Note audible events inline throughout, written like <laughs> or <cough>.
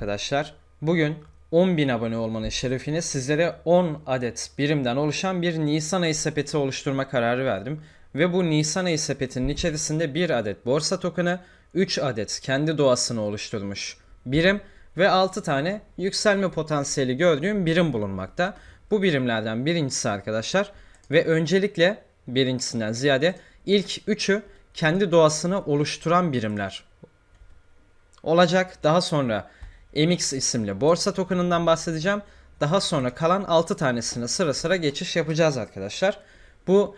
Arkadaşlar. Bugün 10.000 abone olmanın şerefine sizlere 10 adet birimden oluşan bir Nisan ayı sepeti oluşturma kararı verdim. Ve bu Nisan ayı sepetinin içerisinde 1 adet borsa token'ı, 3 adet kendi doğasını oluşturmuş birim ve 6 tane yükselme potansiyeli gördüğüm birim bulunmakta. Bu birimlerden birincisi arkadaşlar ve öncelikle birincisinden ziyade ilk üçü kendi doğasını oluşturan birimler olacak. Daha sonra MX isimli borsa tokenından bahsedeceğim. Daha sonra kalan 6 tanesine sıra sıra geçiş yapacağız arkadaşlar. Bu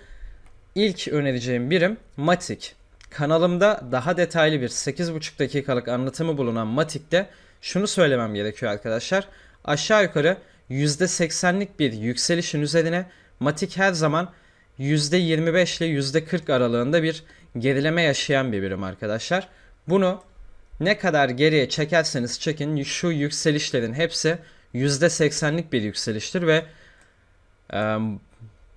ilk önereceğim birim Matic. Kanalımda daha detaylı bir 8,5 dakikalık anlatımı bulunan Matic'te şunu söylemem gerekiyor arkadaşlar. Aşağı yukarı %80'lik bir yükselişin üzerine Matic her zaman %25 ile %40 aralığında bir gerileme yaşayan bir birim arkadaşlar. Bunu ne kadar geriye çekerseniz çekin şu yükselişlerin hepsi %80'lik bir yükseliştir ve e,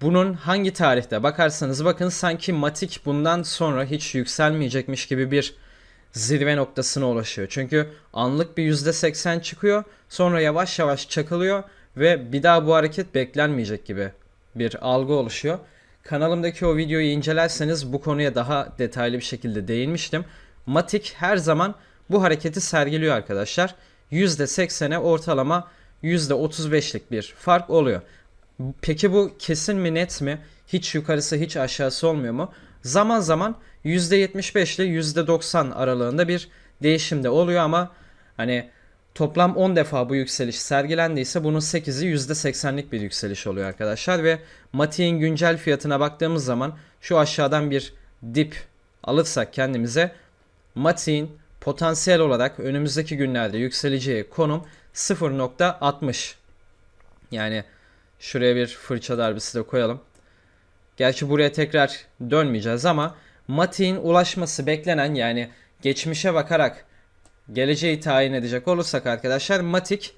bunun hangi tarihte bakarsanız bakın sanki Matic bundan sonra hiç yükselmeyecekmiş gibi bir zirve noktasına ulaşıyor. Çünkü anlık bir %80 çıkıyor sonra yavaş yavaş çakılıyor ve bir daha bu hareket beklenmeyecek gibi bir algı oluşuyor. Kanalımdaki o videoyu incelerseniz bu konuya daha detaylı bir şekilde değinmiştim. Matic her zaman bu hareketi sergiliyor arkadaşlar. %80'e ortalama %35'lik bir fark oluyor. Peki bu kesin mi net mi? Hiç yukarısı hiç aşağısı olmuyor mu? Zaman zaman %75 ile %90 aralığında bir değişim de oluyor ama hani toplam 10 defa bu yükseliş sergilendiyse bunun 8'i %80'lik bir yükseliş oluyor arkadaşlar ve Matik'in güncel fiyatına baktığımız zaman şu aşağıdan bir dip alırsak kendimize Matik'in potansiyel olarak önümüzdeki günlerde yükseleceği konum 0.60. Yani şuraya bir fırça darbesi de koyalım. Gerçi buraya tekrar dönmeyeceğiz ama Matik'in ulaşması beklenen yani geçmişe bakarak geleceği tayin edecek olursak arkadaşlar Matik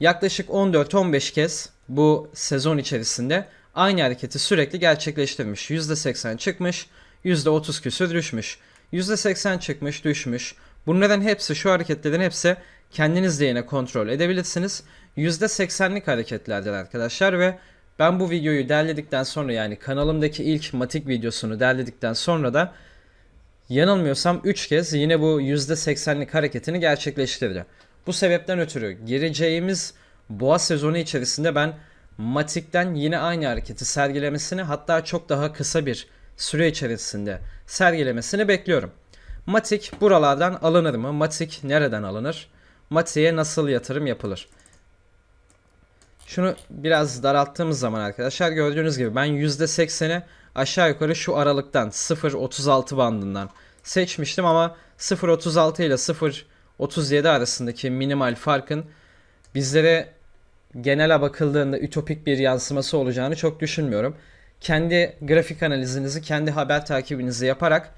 yaklaşık 14-15 kez bu sezon içerisinde aynı hareketi sürekli gerçekleştirmiş. %80 çıkmış, %30 küsür düşmüş. %80 çıkmış düşmüş. Bunların hepsi şu hareketlerin hepsi kendiniz de yine kontrol edebilirsiniz. %80'lik hareketlerden arkadaşlar ve ben bu videoyu derledikten sonra yani kanalımdaki ilk matik videosunu derledikten sonra da yanılmıyorsam 3 kez yine bu %80'lik hareketini gerçekleştirdi. Bu sebepten ötürü gireceğimiz boğa sezonu içerisinde ben Matik'ten yine aynı hareketi sergilemesini hatta çok daha kısa bir süre içerisinde sergilemesini bekliyorum. Matik buralardan alınır mı? Matik nereden alınır? Matik'e nasıl yatırım yapılır? Şunu biraz daralttığımız zaman arkadaşlar gördüğünüz gibi ben %80'i aşağı yukarı şu aralıktan 0.36 bandından seçmiştim ama 0.36 ile 0.37 arasındaki minimal farkın bizlere genele bakıldığında ütopik bir yansıması olacağını çok düşünmüyorum. Kendi grafik analizinizi, kendi haber takibinizi yaparak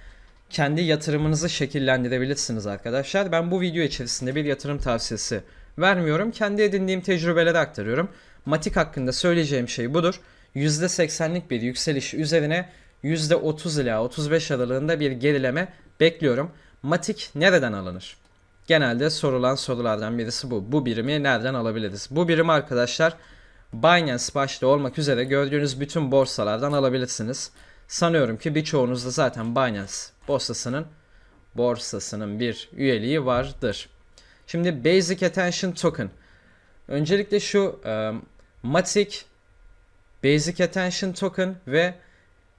kendi yatırımınızı şekillendirebilirsiniz arkadaşlar. Ben bu video içerisinde bir yatırım tavsiyesi vermiyorum. Kendi edindiğim tecrübeleri aktarıyorum. Matik hakkında söyleyeceğim şey budur. %80'lik bir yükseliş üzerine %30 ila 35 aralığında bir gerileme bekliyorum. Matik nereden alınır? Genelde sorulan sorulardan birisi bu. Bu birimi nereden alabiliriz? Bu birimi arkadaşlar Binance başta olmak üzere gördüğünüz bütün borsalardan alabilirsiniz. Sanıyorum ki birçoğunuzda zaten Binance borsasının borsasının bir üyeliği vardır. Şimdi Basic Attention Token. Öncelikle şu e, Matic, Basic Attention Token ve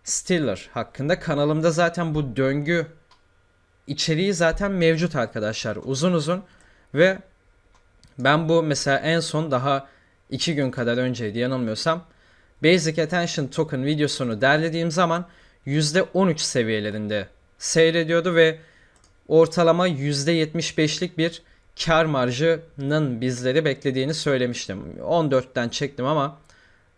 Stiller hakkında kanalımda zaten bu döngü içeriği zaten mevcut arkadaşlar. Uzun uzun ve ben bu mesela en son daha 2 gün kadar önceydi yanılmıyorsam Basic Attention Token videosunu derlediğim zaman %13 seviyelerinde seyrediyordu ve ortalama %75'lik bir kar marjının bizleri beklediğini söylemiştim. 14'ten çektim ama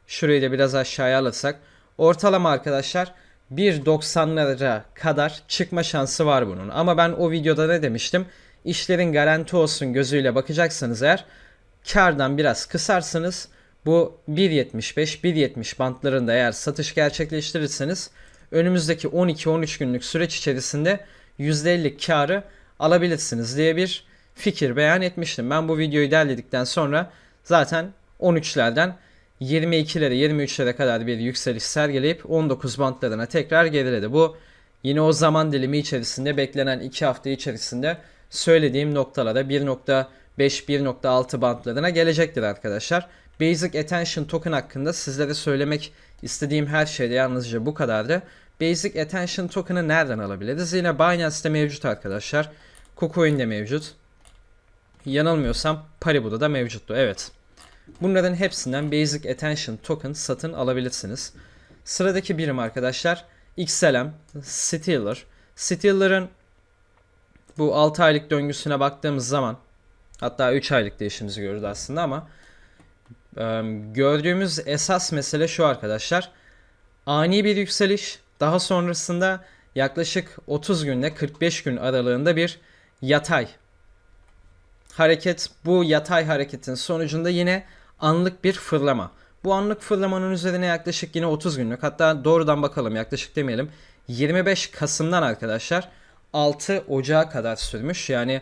şurayı da biraz aşağıya alırsak ortalama arkadaşlar 1.90'lara kadar çıkma şansı var bunun. Ama ben o videoda ne demiştim? İşlerin garanti olsun gözüyle bakacaksanız eğer kardan biraz kısarsanız bu 1.75 1.70 bantlarında eğer satış gerçekleştirirseniz önümüzdeki 12-13 günlük süreç içerisinde %50 karı alabilirsiniz diye bir fikir beyan etmiştim. Ben bu videoyu derledikten sonra zaten 13'lerden 22'lere 23'lere kadar bir yükseliş sergileyip 19 bantlarına tekrar geriledi. Bu yine o zaman dilimi içerisinde beklenen 2 hafta içerisinde söylediğim noktalara 1.5-1.6 bantlarına gelecektir arkadaşlar. Basic Attention Token hakkında sizlere söylemek istediğim her şey de yalnızca bu kadardı. Basic Attention Token'ı nereden alabiliriz? Yine Binance'de mevcut arkadaşlar. KuCoin'de mevcut. Yanılmıyorsam Paribu'da da mevcuttu. Evet. Bunların hepsinden Basic Attention Token satın alabilirsiniz. Sıradaki birim arkadaşlar XLM, Stealer. Stealer'ın bu 6 aylık döngüsüne baktığımız zaman hatta 3 aylık değişimizi görürüz aslında ama e, gördüğümüz esas mesele şu arkadaşlar. Ani bir yükseliş daha sonrasında yaklaşık 30 günle 45 gün aralığında bir yatay hareket bu yatay hareketin sonucunda yine anlık bir fırlama. Bu anlık fırlamanın üzerine yaklaşık yine 30 günlük hatta doğrudan bakalım yaklaşık demeyelim 25 Kasım'dan arkadaşlar 6 Ocağı kadar sürmüş. Yani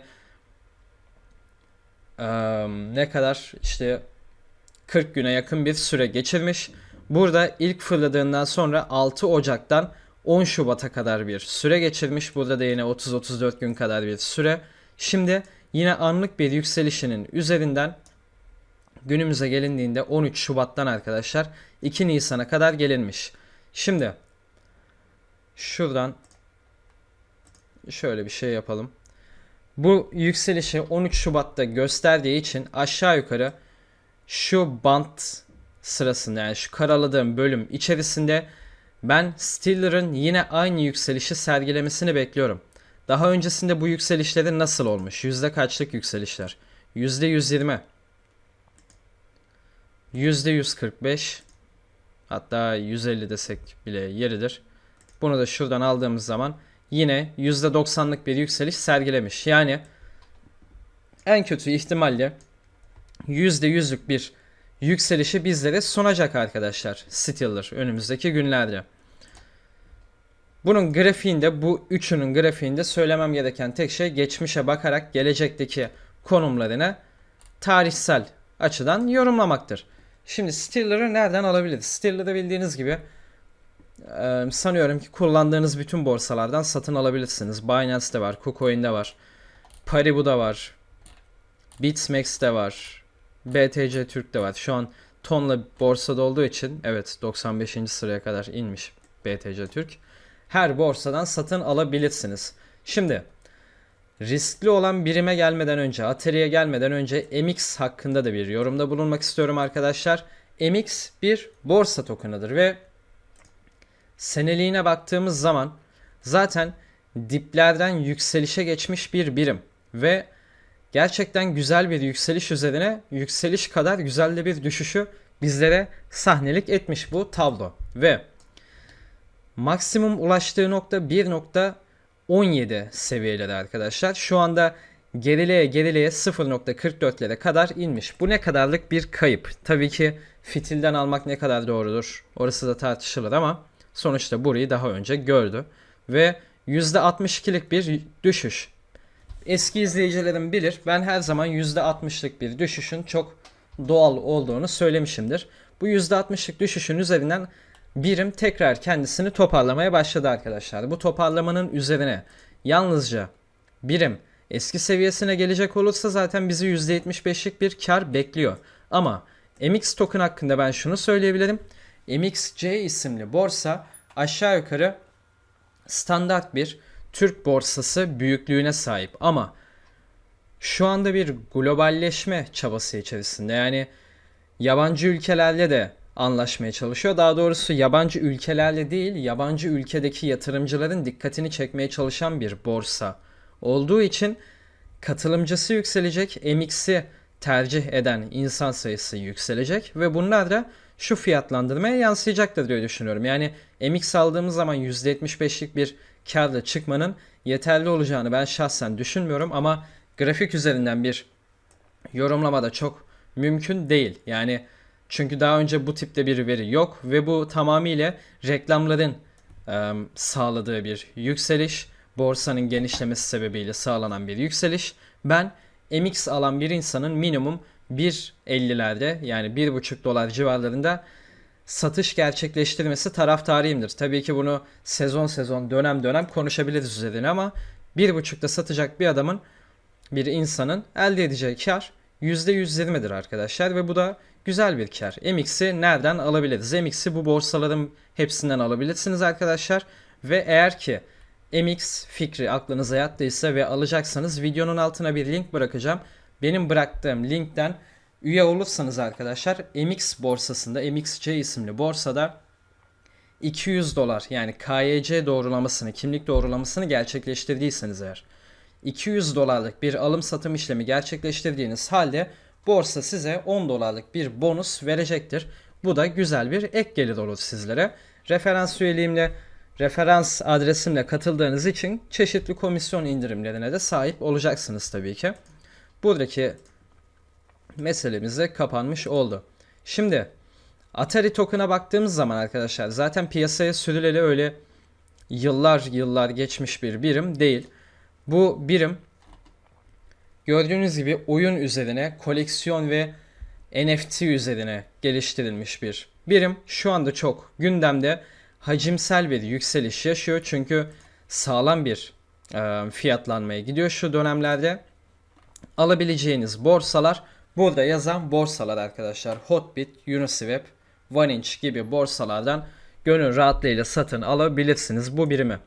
ne kadar işte 40 güne yakın bir süre geçirmiş. Burada ilk fırladığından sonra 6 Ocak'tan 10 Şubat'a kadar bir süre geçirmiş. Burada da yine 30-34 gün kadar bir süre. Şimdi yine anlık bir yükselişinin üzerinden günümüze gelindiğinde 13 Şubat'tan arkadaşlar 2 Nisan'a kadar gelinmiş. Şimdi şuradan şöyle bir şey yapalım. Bu yükselişi 13 Şubat'ta gösterdiği için aşağı yukarı şu bant sırasında yani şu karaladığım bölüm içerisinde ben Stiller'ın yine aynı yükselişi sergilemesini bekliyorum. Daha öncesinde bu yükselişleri nasıl olmuş? Yüzde kaçlık yükselişler? Yüzde 120. Yüzde 145. Hatta 150 desek bile yeridir. Bunu da şuradan aldığımız zaman yine yüzde 90'lık bir yükseliş sergilemiş. Yani en kötü ihtimalle yüzde yüzlük bir yükselişi bizlere sunacak arkadaşlar Stiller önümüzdeki günlerde. Bunun grafiğinde bu üçünün grafiğinde söylemem gereken tek şey geçmişe bakarak gelecekteki konumlarını tarihsel açıdan yorumlamaktır. Şimdi Stiller'ı nereden alabiliriz? Stiller'ı bildiğiniz gibi e, sanıyorum ki kullandığınız bütün borsalardan satın alabilirsiniz. Binance'de var, KuCoin'de var, Paribu'da var, BitsMax'te var, BTC Türk'te var. Şu an tonla borsada olduğu için evet 95. sıraya kadar inmiş BTC Türk. Her borsadan satın alabilirsiniz. Şimdi riskli olan birime gelmeden önce, Atari'ye gelmeden önce MX hakkında da bir yorumda bulunmak istiyorum arkadaşlar. MX bir borsa tokenıdır ve seneliğine baktığımız zaman zaten diplerden yükselişe geçmiş bir birim ve gerçekten güzel bir yükseliş üzerine yükseliş kadar güzel de bir düşüşü bizlere sahnelik etmiş bu tablo ve maksimum ulaştığı nokta 1.17 seviyeleri arkadaşlar. Şu anda gerileye gerileye 0.44'lere kadar inmiş. Bu ne kadarlık bir kayıp? Tabii ki fitilden almak ne kadar doğrudur orası da tartışılır ama sonuçta burayı daha önce gördü. Ve %62'lik bir düşüş. Eski izleyicilerim bilir ben her zaman %60'lık bir düşüşün çok doğal olduğunu söylemişimdir. Bu %60'lık düşüşün üzerinden birim tekrar kendisini toparlamaya başladı arkadaşlar. Bu toparlamanın üzerine yalnızca birim eski seviyesine gelecek olursa zaten bizi %75'lik bir kar bekliyor. Ama MX token hakkında ben şunu söyleyebilirim. MXC isimli borsa aşağı yukarı standart bir Türk borsası büyüklüğüne sahip ama şu anda bir globalleşme çabası içerisinde. Yani yabancı ülkelerle de anlaşmaya çalışıyor. Daha doğrusu yabancı ülkelerle değil, yabancı ülkedeki yatırımcıların dikkatini çekmeye çalışan bir borsa olduğu için katılımcısı yükselecek, MX'i tercih eden insan sayısı yükselecek ve bunlar da şu fiyatlandırmaya yansıyacaktır diye düşünüyorum. Yani MX aldığımız zaman %75'lik bir karla çıkmanın yeterli olacağını ben şahsen düşünmüyorum ama grafik üzerinden bir yorumlama da çok mümkün değil. Yani çünkü daha önce bu tipte bir veri yok ve bu tamamıyla reklamların e, sağladığı bir yükseliş, borsanın genişlemesi sebebiyle sağlanan bir yükseliş. Ben MX alan bir insanın minimum 1.50'lerde yani 1.5 dolar civarlarında satış gerçekleştirmesi taraftarıyımdır. Tabii ki bunu sezon sezon dönem dönem konuşabiliriz üzerine ama 1.5'da satacak bir adamın bir insanın elde edeceği kar %120'dir arkadaşlar ve bu da güzel bir kar. MX'i nereden alabiliriz? MX'i bu borsaların hepsinden alabilirsiniz arkadaşlar ve eğer ki MX fikri aklınıza yattıysa ve alacaksanız videonun altına bir link bırakacağım. Benim bıraktığım linkten üye olursanız arkadaşlar MX borsasında MXC isimli borsada 200 dolar yani KYC doğrulamasını, kimlik doğrulamasını gerçekleştirdiyseniz eğer 200 dolarlık bir alım satım işlemi gerçekleştirdiğiniz halde borsa size 10 dolarlık bir bonus verecektir. Bu da güzel bir ek gelir olur sizlere. Referans üyeliğimle, referans adresimle katıldığınız için çeşitli komisyon indirimlerine de sahip olacaksınız tabii ki. Buradaki meselemiz de kapanmış oldu. Şimdi Atari token'a baktığımız zaman arkadaşlar zaten piyasaya sürüleli öyle yıllar yıllar geçmiş bir birim değil. Bu birim gördüğünüz gibi oyun üzerine, koleksiyon ve NFT üzerine geliştirilmiş bir birim. Şu anda çok gündemde hacimsel bir yükseliş yaşıyor çünkü sağlam bir e, fiyatlanmaya gidiyor şu dönemlerde. Alabileceğiniz borsalar burada yazan borsalar arkadaşlar. Hotbit, Uniswap, OneInch gibi borsalardan gönül rahatlığıyla satın alabilirsiniz bu birimi.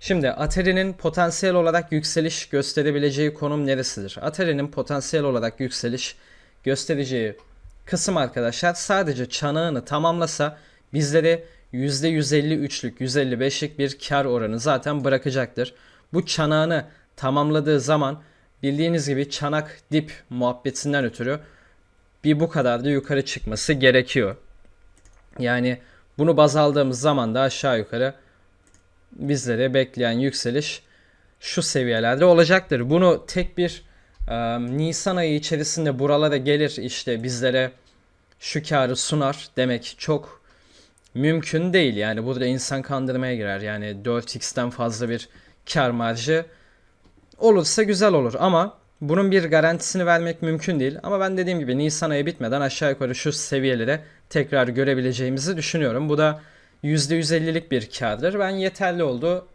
Şimdi Atari'nin potansiyel olarak yükseliş gösterebileceği konum neresidir? Atari'nin potansiyel olarak yükseliş göstereceği kısım arkadaşlar sadece çanağını tamamlasa bizlere %153'lük, 155'lik bir kar oranı zaten bırakacaktır. Bu çanağını tamamladığı zaman bildiğiniz gibi çanak dip muhabbetinden ötürü bir bu kadar da yukarı çıkması gerekiyor. Yani bunu baz aldığımız zaman da aşağı yukarı bizlere bekleyen yükseliş şu seviyelerde olacaktır. Bunu tek bir e, Nisan ayı içerisinde buralara gelir işte bizlere şu karı sunar demek çok mümkün değil. Yani burada insan kandırmaya girer. Yani 4x'ten fazla bir kar marjı olursa güzel olur ama bunun bir garantisini vermek mümkün değil. Ama ben dediğim gibi Nisan ayı bitmeden aşağı yukarı şu seviyelere tekrar görebileceğimizi düşünüyorum. Bu da %150'lik bir kardır. Ben yeterli oldu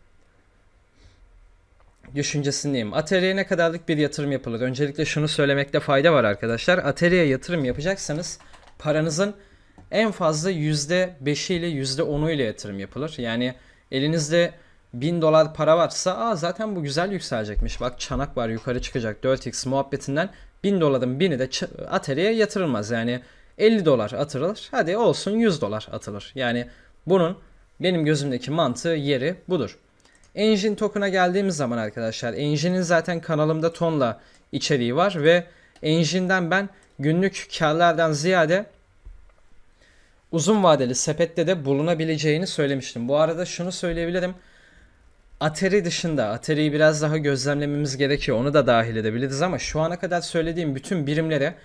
düşüncesindeyim. Atari'ye ne kadarlık bir yatırım yapılır? Öncelikle şunu söylemekte fayda var arkadaşlar. Atari'ye yatırım yapacaksanız paranızın en fazla %5'i ile %10'u ile yatırım yapılır. Yani elinizde 1000 dolar para varsa aa zaten bu güzel yükselecekmiş. Bak çanak var yukarı çıkacak 4x muhabbetinden 1000 doların 1000'i de Atari'ye yatırılmaz. Yani 50 dolar atılır. Hadi olsun 100 dolar atılır. Yani bunun benim gözümdeki mantığı yeri budur. Engine token'a geldiğimiz zaman arkadaşlar Engine'in zaten kanalımda tonla içeriği var ve Engine'den ben günlük karlardan ziyade uzun vadeli sepette de bulunabileceğini söylemiştim. Bu arada şunu söyleyebilirim. Atari dışında Atari'yi biraz daha gözlemlememiz gerekiyor. Onu da dahil edebiliriz ama şu ana kadar söylediğim bütün birimlere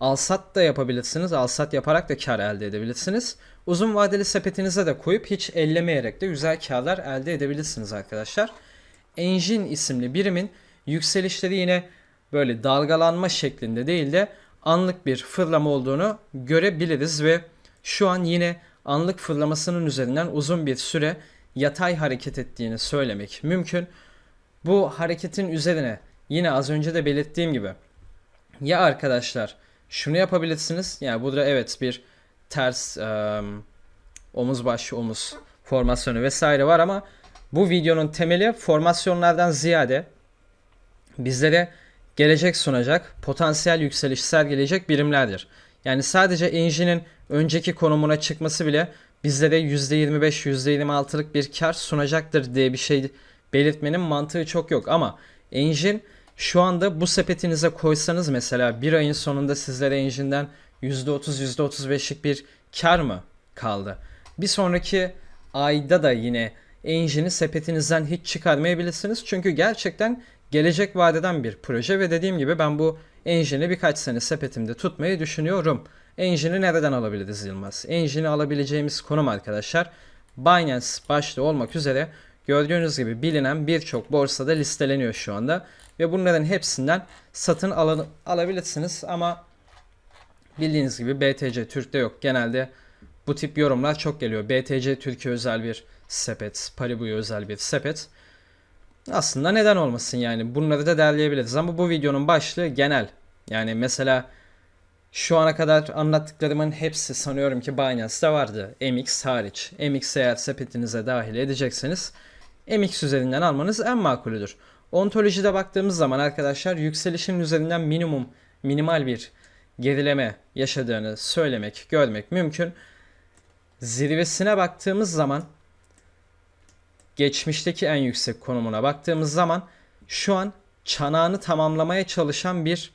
alsat da yapabilirsiniz. Alsat yaparak da kar elde edebilirsiniz. Uzun vadeli sepetinize de koyup hiç ellemeyerek de güzel karlar elde edebilirsiniz arkadaşlar. Engine isimli birimin yükselişleri yine böyle dalgalanma şeklinde değil de anlık bir fırlama olduğunu görebiliriz ve şu an yine anlık fırlamasının üzerinden uzun bir süre yatay hareket ettiğini söylemek mümkün. Bu hareketin üzerine yine az önce de belirttiğim gibi ya arkadaşlar şunu yapabilirsiniz. Yani burada evet bir ters um, omuz baş omuz formasyonu vesaire var ama bu videonun temeli formasyonlardan ziyade bizlere gelecek sunacak, potansiyel yükseliş sergileyecek birimlerdir. Yani sadece engine'in önceki konumuna çıkması bile bizlere %25, %26'lık bir kar sunacaktır diye bir şey belirtmenin mantığı çok yok ama engine şu anda bu sepetinize koysanız mesela bir ayın sonunda sizlere engine'den %30 %35'lik bir kar mı kaldı? Bir sonraki ayda da yine engine'i sepetinizden hiç çıkarmayabilirsiniz. Çünkü gerçekten gelecek vadeden bir proje ve dediğim gibi ben bu engine'i birkaç sene sepetimde tutmayı düşünüyorum. Engine'i nereden alabiliriz Yılmaz? Engine'i alabileceğimiz konum arkadaşlar Binance başta olmak üzere gördüğünüz gibi bilinen birçok borsada listeleniyor şu anda. ve bunların hepsinden satın alın, alabilirsiniz ama bildiğiniz gibi BTC Türk'te yok. Genelde bu tip yorumlar çok geliyor. BTC Türkiye özel bir sepet, Paribu'ya özel bir sepet. Aslında neden olmasın yani bunları da derleyebiliriz ama bu videonun başlığı genel. Yani mesela şu ana kadar anlattıklarımın hepsi sanıyorum ki Binance'da vardı. MX hariç. MX eğer sepetinize dahil edecekseniz MX üzerinden almanız en makulüdür. Ontolojide baktığımız zaman arkadaşlar yükselişin üzerinden minimum minimal bir gerileme yaşadığını söylemek, görmek mümkün. Zirvesine baktığımız zaman geçmişteki en yüksek konumuna baktığımız zaman şu an çanağını tamamlamaya çalışan bir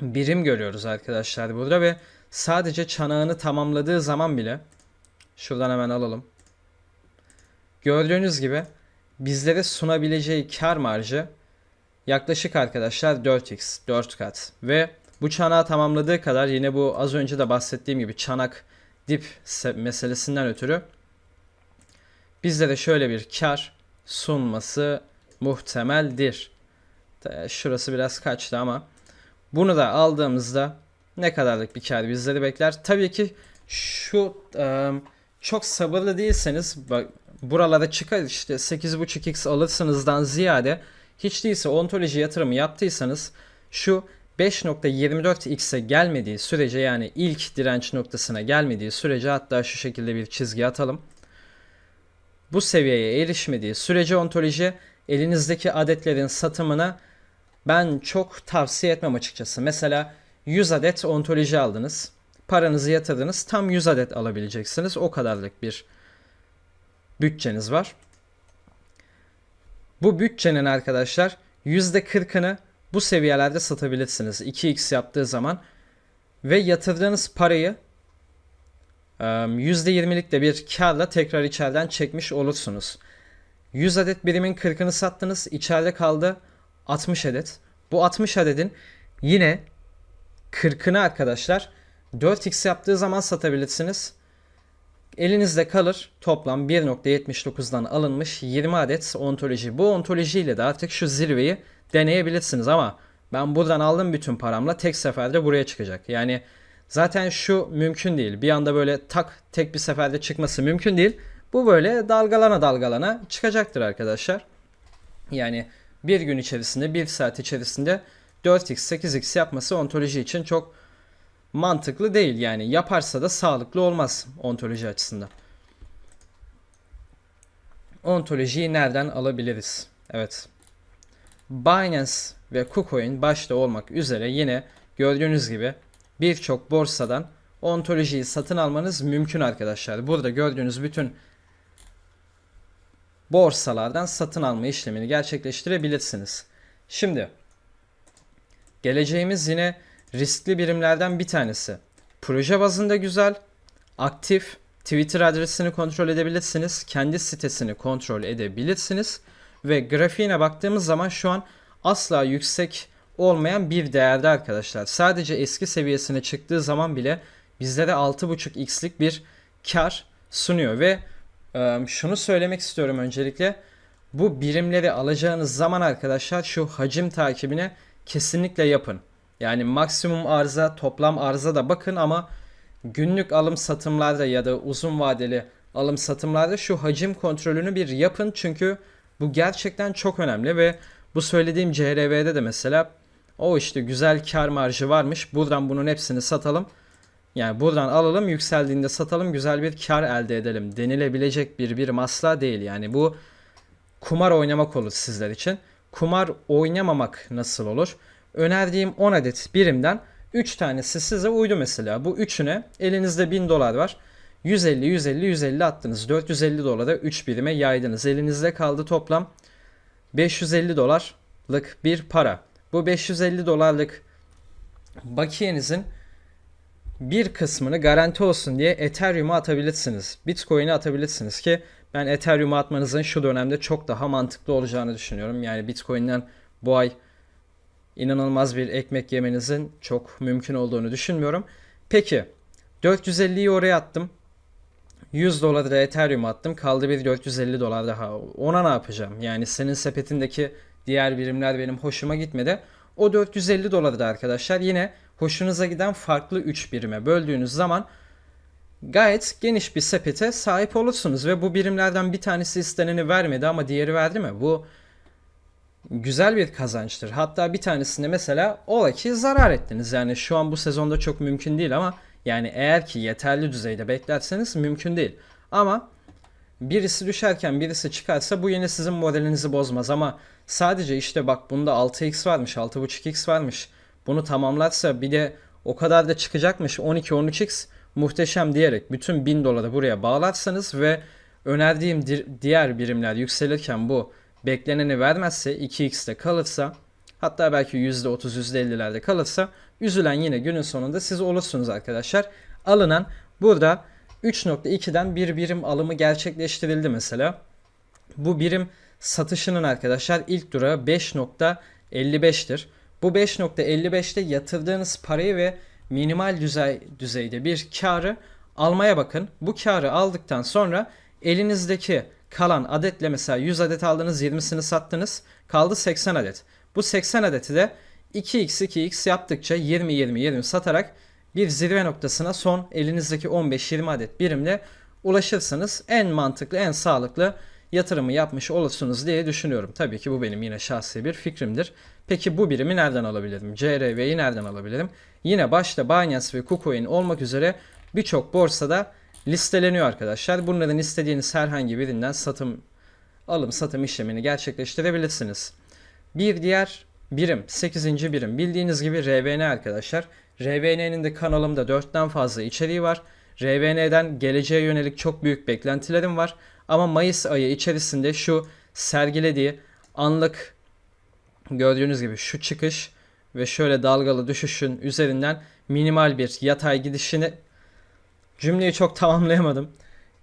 birim görüyoruz arkadaşlar burada ve sadece çanağını tamamladığı zaman bile şuradan hemen alalım. Gördüğünüz gibi bizlere sunabileceği kar marjı yaklaşık arkadaşlar 4x 4 kat ve bu çanağı tamamladığı kadar yine bu az önce de bahsettiğim gibi çanak dip se- meselesinden ötürü bizlere şöyle bir kar sunması muhtemeldir. Şurası biraz kaçtı ama bunu da aldığımızda ne kadarlık bir kar bizleri bekler? Tabii ki şu e, çok sabırlı değilseniz bak buralara çıkar işte 8.5x alırsınızdan ziyade hiç değilse ontoloji yatırımı yaptıysanız şu 5.24x'e gelmediği sürece yani ilk direnç noktasına gelmediği sürece hatta şu şekilde bir çizgi atalım. Bu seviyeye erişmediği sürece ontoloji elinizdeki adetlerin satımına ben çok tavsiye etmem açıkçası. Mesela 100 adet ontoloji aldınız. Paranızı yatırdınız. Tam 100 adet alabileceksiniz. O kadarlık bir bütçeniz var. Bu bütçenin arkadaşlar %40'ını bu seviyelerde satabilirsiniz. 2x yaptığı zaman ve yatırdığınız parayı e, %20'lik de bir karla tekrar içeriden çekmiş olursunuz. 100 adet birimin 40'ını sattınız. içeride kaldı 60 adet. Bu 60 adedin yine 40'ını arkadaşlar 4x yaptığı zaman satabilirsiniz. Elinizde kalır toplam 1.79'dan alınmış 20 adet ontoloji. Bu ontolojiyle de artık şu zirveyi deneyebilirsiniz ama ben buradan aldım bütün paramla tek seferde buraya çıkacak. Yani zaten şu mümkün değil. Bir anda böyle tak tek bir seferde çıkması mümkün değil. Bu böyle dalgalana dalgalana çıkacaktır arkadaşlar. Yani bir gün içerisinde, bir saat içerisinde 4x, 8x yapması ontoloji için çok mantıklı değil. Yani yaparsa da sağlıklı olmaz ontoloji açısından. Ontolojiyi nereden alabiliriz? Evet. Binance ve KuCoin başta olmak üzere yine gördüğünüz gibi birçok borsadan ontolojiyi satın almanız mümkün arkadaşlar. Burada gördüğünüz bütün borsalardan satın alma işlemini gerçekleştirebilirsiniz. Şimdi geleceğimiz yine riskli birimlerden bir tanesi. Proje bazında güzel, aktif, Twitter adresini kontrol edebilirsiniz, kendi sitesini kontrol edebilirsiniz ve grafiğine baktığımız zaman şu an asla yüksek olmayan bir değerde arkadaşlar. Sadece eski seviyesine çıktığı zaman bile bizlere 6.5x'lik bir kar sunuyor ve şunu söylemek istiyorum öncelikle. Bu birimleri alacağınız zaman arkadaşlar şu hacim takibine kesinlikle yapın. Yani maksimum arıza, toplam arıza da bakın ama günlük alım satımlarda ya da uzun vadeli alım satımlarda şu hacim kontrolünü bir yapın. Çünkü bu gerçekten çok önemli ve bu söylediğim CRV'de de mesela o işte güzel kar marjı varmış. Buradan bunun hepsini satalım. Yani buradan alalım yükseldiğinde satalım güzel bir kar elde edelim denilebilecek bir birim asla değil. Yani bu kumar oynamak olur sizler için. Kumar oynamamak nasıl olur? Önerdiğim 10 adet birimden 3 tanesi size uydu mesela. Bu üçüne elinizde 1000 dolar var. 150, 150, 150 attınız. 450 dolara 3 birime yaydınız. Elinizde kaldı toplam 550 dolarlık bir para. Bu 550 dolarlık bakiyenizin bir kısmını garanti olsun diye Ethereum'a atabilirsiniz. Bitcoin'e atabilirsiniz ki ben Ethereum'a atmanızın şu dönemde çok daha mantıklı olacağını düşünüyorum. Yani Bitcoin'den bu ay inanılmaz bir ekmek yemenizin çok mümkün olduğunu düşünmüyorum. Peki 450'yi oraya attım. 100 dolar da Ethereum attım. Kaldı bir 450 dolar daha. Ona ne yapacağım? Yani senin sepetindeki Diğer birimler benim hoşuma gitmedi. O 450 doları arkadaşlar yine hoşunuza giden farklı 3 birime böldüğünüz zaman gayet geniş bir sepete sahip olursunuz ve bu birimlerden bir tanesi isteneni vermedi ama diğeri verdi mi? Bu güzel bir kazançtır. Hatta bir tanesinde mesela ola ki zarar ettiniz. Yani şu an bu sezonda çok mümkün değil ama yani eğer ki yeterli düzeyde beklerseniz mümkün değil. Ama birisi düşerken birisi çıkarsa bu yine sizin modelinizi bozmaz ama sadece işte bak bunda 6x varmış 6.5x varmış. Bunu tamamlarsa bir de o kadar da çıkacakmış 12-13x muhteşem diyerek bütün 1000 doları buraya bağlarsanız ve önerdiğim di- diğer birimler yükselirken bu bekleneni vermezse 2x'te kalırsa hatta belki %30 %50'lerde kalırsa üzülen yine günün sonunda siz olursunuz arkadaşlar. Alınan burada 3.2'den bir birim alımı gerçekleştirildi mesela. Bu birim satışının arkadaşlar ilk durağı 5.55'tir. Bu 5.55'te yatırdığınız parayı ve minimal düzey, düzeyde bir karı almaya bakın. Bu karı aldıktan sonra elinizdeki kalan adetle mesela 100 adet aldınız 20'sini sattınız kaldı 80 adet. Bu 80 adeti de 2x 2x yaptıkça 20 20 20 satarak bir zirve noktasına son elinizdeki 15-20 adet birimle ulaşırsınız. En mantıklı, en sağlıklı yatırımı yapmış olursunuz diye düşünüyorum. Tabii ki bu benim yine şahsi bir fikrimdir. Peki bu birimi nereden alabilirim? CRV'yi nereden alabilirim? Yine başta Binance ve KuCoin olmak üzere birçok borsada listeleniyor arkadaşlar. Bunların istediğiniz herhangi birinden satım alım satım işlemini gerçekleştirebilirsiniz. Bir diğer birim 8. birim bildiğiniz gibi RVN arkadaşlar. RVN'nin de kanalımda 4'ten fazla içeriği var. RVN'den geleceğe yönelik çok büyük beklentilerim var. Ama Mayıs ayı içerisinde şu sergilediği anlık gördüğünüz gibi şu çıkış ve şöyle dalgalı düşüşün üzerinden minimal bir yatay gidişini cümleyi çok <laughs> tamamlayamadım.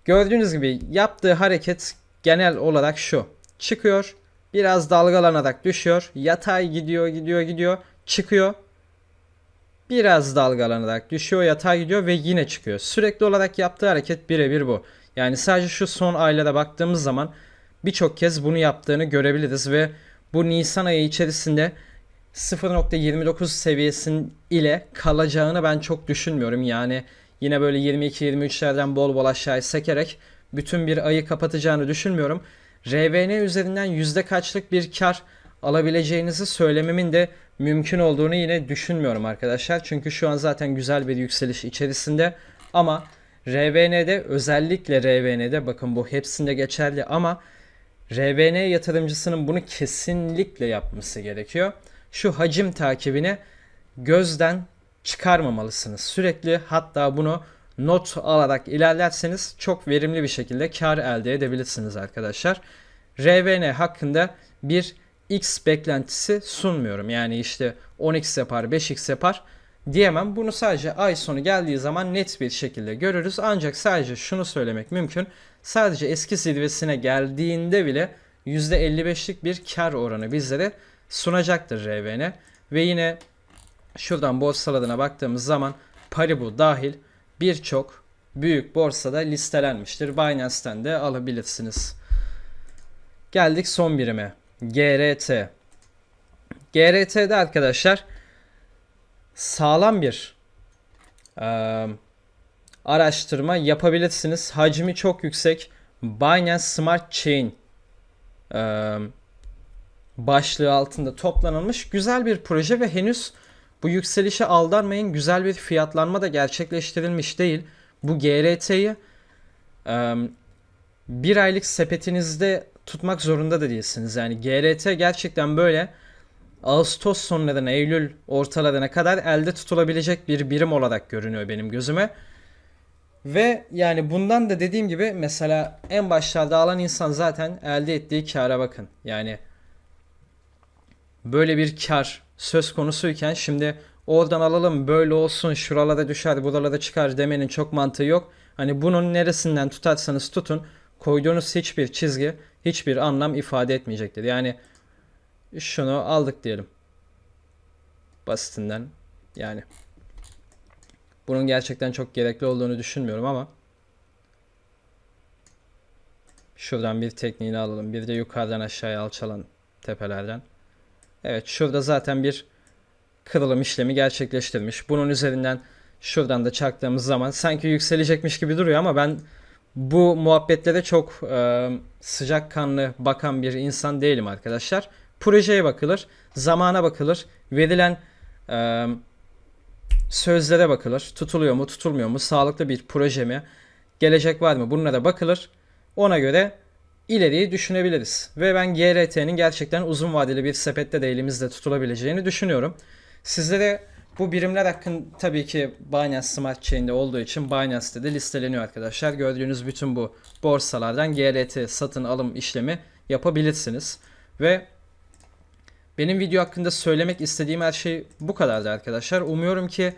Gördüğünüz gibi yaptığı hareket genel olarak şu. Çıkıyor, biraz dalgalanarak düşüyor, yatay gidiyor, gidiyor, gidiyor, çıkıyor. Biraz dalgalanarak düşüyor, yatay gidiyor ve yine çıkıyor. Sürekli olarak yaptığı hareket birebir bu. Yani sadece şu son aylara baktığımız zaman birçok kez bunu yaptığını görebiliriz ve bu Nisan ayı içerisinde 0.29 seviyesinin ile kalacağını ben çok düşünmüyorum. Yani yine böyle 22-23'lerden bol bol aşağıya sekerek bütün bir ayı kapatacağını düşünmüyorum. RVN üzerinden yüzde kaçlık bir kar alabileceğinizi söylememin de mümkün olduğunu yine düşünmüyorum arkadaşlar. Çünkü şu an zaten güzel bir yükseliş içerisinde ama RVN'de özellikle RVN'de bakın bu hepsinde geçerli ama RVN yatırımcısının bunu kesinlikle yapması gerekiyor. Şu hacim takibini gözden çıkarmamalısınız. Sürekli hatta bunu not alarak ilerlerseniz çok verimli bir şekilde kar elde edebilirsiniz arkadaşlar. RVN hakkında bir X beklentisi sunmuyorum. Yani işte 10x yapar, 5x yapar diyemem. Bunu sadece ay sonu geldiği zaman net bir şekilde görürüz. Ancak sadece şunu söylemek mümkün. Sadece eski zirvesine geldiğinde bile %55'lik bir kar oranı bizlere sunacaktır RVN. Ve yine şuradan borsalarına baktığımız zaman Paribu dahil birçok büyük borsada listelenmiştir. Binance'ten de alabilirsiniz. Geldik son birime. GRT. GRT'de arkadaşlar sağlam bir e, araştırma yapabilirsiniz. Hacmi çok yüksek. Binance Smart Chain e, başlığı altında toplanılmış güzel bir proje ve henüz bu yükselişe aldanmayın. Güzel bir fiyatlanma da gerçekleştirilmiş değil. Bu GRT'yi e, bir aylık sepetinizde tutmak zorunda da değilsiniz. Yani GRT gerçekten böyle Ağustos sonlarına, Eylül ortalarına kadar elde tutulabilecek bir birim olarak görünüyor benim gözüme. Ve yani bundan da dediğim gibi mesela en başlarda alan insan zaten elde ettiği kâra bakın. Yani böyle bir kar söz konusuyken şimdi oradan alalım böyle olsun şuralara düşer buralara çıkar demenin çok mantığı yok. Hani bunun neresinden tutarsanız tutun koyduğunuz hiçbir çizgi hiçbir anlam ifade etmeyecektir. Yani şunu aldık diyelim. Basitinden yani. Bunun gerçekten çok gerekli olduğunu düşünmüyorum ama şuradan bir tekniğini alalım. Bir de yukarıdan aşağıya alçalan tepelerden. Evet şurada zaten bir kırılım işlemi gerçekleştirmiş. Bunun üzerinden şuradan da çaktığımız zaman sanki yükselecekmiş gibi duruyor ama ben bu muhabbetlere çok e, sıcakkanlı bakan bir insan değilim arkadaşlar. Projeye bakılır, zamana bakılır, verilen e, sözlere bakılır. Tutuluyor mu, tutulmuyor mu, sağlıklı bir proje mi, gelecek var mı bunlara bakılır. Ona göre ileriyi düşünebiliriz. Ve ben GRT'nin gerçekten uzun vadeli bir sepette de elimizde tutulabileceğini düşünüyorum. Sizlere bu birimler hakkın tabii ki Binance Smart Chain'de olduğu için Binance'te de listeleniyor arkadaşlar. Gördüğünüz bütün bu borsalardan GRT satın alım işlemi yapabilirsiniz. Ve benim video hakkında söylemek istediğim her şey bu kadardı arkadaşlar. Umuyorum ki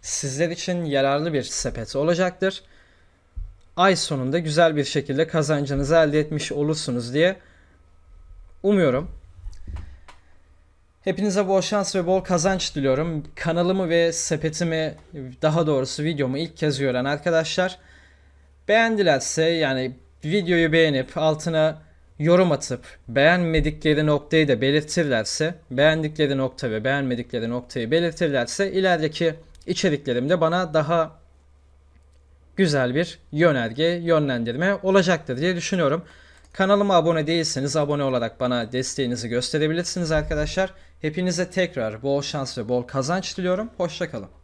sizler için yararlı bir sepet olacaktır. Ay sonunda güzel bir şekilde kazancınızı elde etmiş olursunuz diye umuyorum. Hepinize bol şans ve bol kazanç diliyorum. Kanalımı ve sepetimi daha doğrusu videomu ilk kez gören arkadaşlar beğendilerse yani videoyu beğenip altına yorum atıp beğenmedikleri noktayı da belirtirlerse beğendikleri nokta ve beğenmedikleri noktayı belirtirlerse ilerideki içeriklerimde bana daha güzel bir yönerge, yönlendirme olacaktır diye düşünüyorum. Kanalıma abone değilseniz abone olarak bana desteğinizi gösterebilirsiniz arkadaşlar. Hepinize tekrar bol şans ve bol kazanç diliyorum. Hoşçakalın.